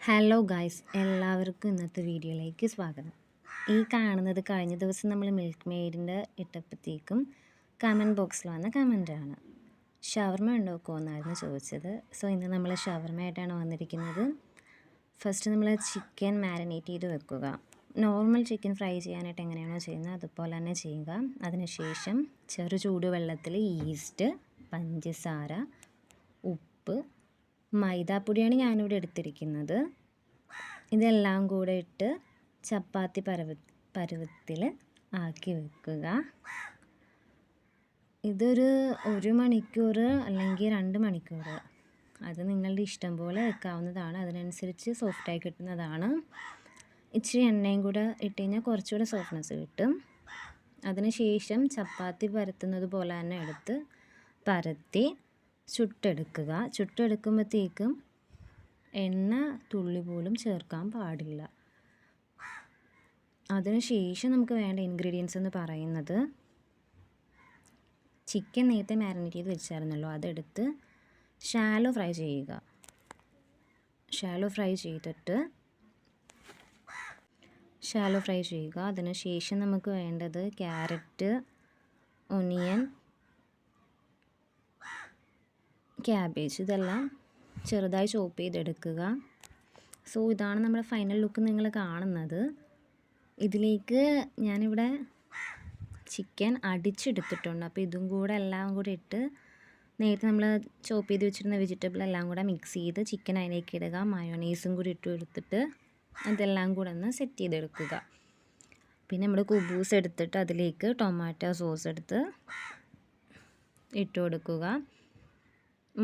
Hello guys എല്ലാവർക്കും ഇന്നത്തെ വീഡിയോയിലേക്ക് സ്വാഗതം. ഈ കാണുന്നത് കഴിഞ്ഞ ദിവസം നമ്മൾ മിൽക്ക് മെയ്ഡിന്റെ ഇട്ടപ്പോഴത്തേക്കും കമന്റ് ബോക്സിൽ വന്ന കമന്റാണ് ഷവർമ കോന്നായിരുന്നു ചോദിച്ചത്. സോ ഇന്ന് നമ്മൾ ഷവർമയായിട്ടാണ് വന്നിരിക്കുന്നത്. ഫസ്റ്റ് നമ്മൾ ചിക്കൻ മാരിനേറ്റ് ചെയ്ത് വെക്കുക. നോർമൽ ചിക്കൻ ഫ്രൈ ചെയ്യാനായിട്ട് എങ്ങനെയാണോ ചെയ്യുന്നത് അതുപോലെ തന്നെ ചെയ്യുക. അതിനുശേഷം ചെറു ചൂടുവെള്ളത്തിൽ ഈസ്റ്റ് പഞ്ചസാര ഉപ്പ് മൈദാപ്പൊടിയാണ് ഞാനിവിടെ എടുത്തിരിക്കുന്നത്. ഇതെല്ലാം കൂടെ ഇട്ട് ചപ്പാത്തി പരവ പരുവത്തിൽ ആക്കി വെക്കുക. ഇതൊരു ഒരു മണിക്കൂർ അല്ലെങ്കിൽ രണ്ട് മണിക്കൂർ അത് നിങ്ങളുടെ ഇഷ്ടം പോലെ വെക്കാവുന്നതാണ്. അതിനനുസരിച്ച് സോഫ്റ്റായി കിട്ടുന്നതാണ്. ഇച്ചിരി എണ്ണയും കൂടെ ഇട്ട് കഴിഞ്ഞാൽ കുറച്ചുകൂടെ സോഫ്റ്റ്നെസ് കിട്ടും. അതിനുശേഷം ചപ്പാത്തി പരത്തുന്നത് പോലെ തന്നെ എടുത്ത് പരത്തി ചുട്ടെടുക്കുക. ചുട്ടെടുക്കുമ്പോഴത്തേക്കും എണ്ണ തുള്ളി പോലും ചേർക്കാൻ പാടില്ല. അതിനുശേഷം നമുക്ക് വേണ്ട ഇൻഗ്രീഡിയൻസ് എന്ന് പറയുന്നത് ചിക്കൻ നേരത്തെ മാരിനേറ്റ് ചെയ്ത് വെച്ചായിരുന്നല്ലോ അതെടുത്ത് ഷാലോ ഫ്രൈ ചെയ്യുക. ഷാലോ ഫ്രൈ ചെയ്തിട്ട് ഷാലോ ഫ്രൈ ചെയ്യുക. അതിനുശേഷം നമുക്ക് വേണ്ടത് ക്യാരറ്റ് ഒനിയൻ ക്യാബേജ് ഇതെല്ലാം ചെറുതായി ചോപ്പ് ചെയ്തെടുക്കുക. സോ ഇതാണ് നമ്മുടെ ഫൈനൽ ലുക്ക് നിങ്ങൾ കാണുന്നത്. ഇതിലേക്ക് ഞാനിവിടെ ചിക്കൻ അടിച്ചെടുത്തിട്ടുണ്ട്. അപ്പോൾ ഇതും കൂടെ എല്ലാം കൂടെ ഇട്ട് നേരത്തെ നമ്മൾ ചോപ്പ് ചെയ്ത് വെച്ചിരുന്ന വെജിറ്റബിൾ എല്ലാം കൂടെ മിക്സ് ചെയ്ത് ചിക്കൻ അതിലേക്ക് ഇടുക. മയോണൈസും കൂടി ഇട്ട് എടുത്തിട്ട് അതെല്ലാം കൂടെ ഒന്ന് സെറ്റ് ചെയ്തെടുക്കുക. പിന്നെ നമ്മൾ കുബൂസ് എടുത്തിട്ട് അതിലേക്ക് ടൊമാറ്റോ സോസ് എടുത്ത് ഇട്ട് കൊടുക്കുക.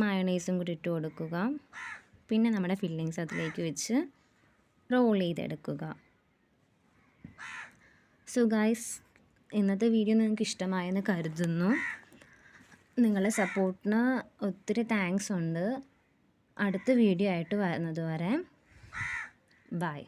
മയണൈസും കൂടി ഇട്ട് കൊടുക്കുക. പിന്നെ നമ്മുടെ ഫില്ലിങ്സ് അതിലേക്ക് വെച്ച് റോൾ ചെയ്തെടുക്കുക. സോ ഗൈസ് ഇന്നത്തെ വീഡിയോ നിങ്ങൾക്ക് ഇഷ്ടമായെന്ന് കരുതുന്നു. നിങ്ങളുടെ സപ്പോർട്ടിന് ഒത്തിരി താങ്ക്സ് ഉണ്ട്. അടുത്ത വീഡിയോ ആയിട്ട് വരുന്നത് വരെ ബൈ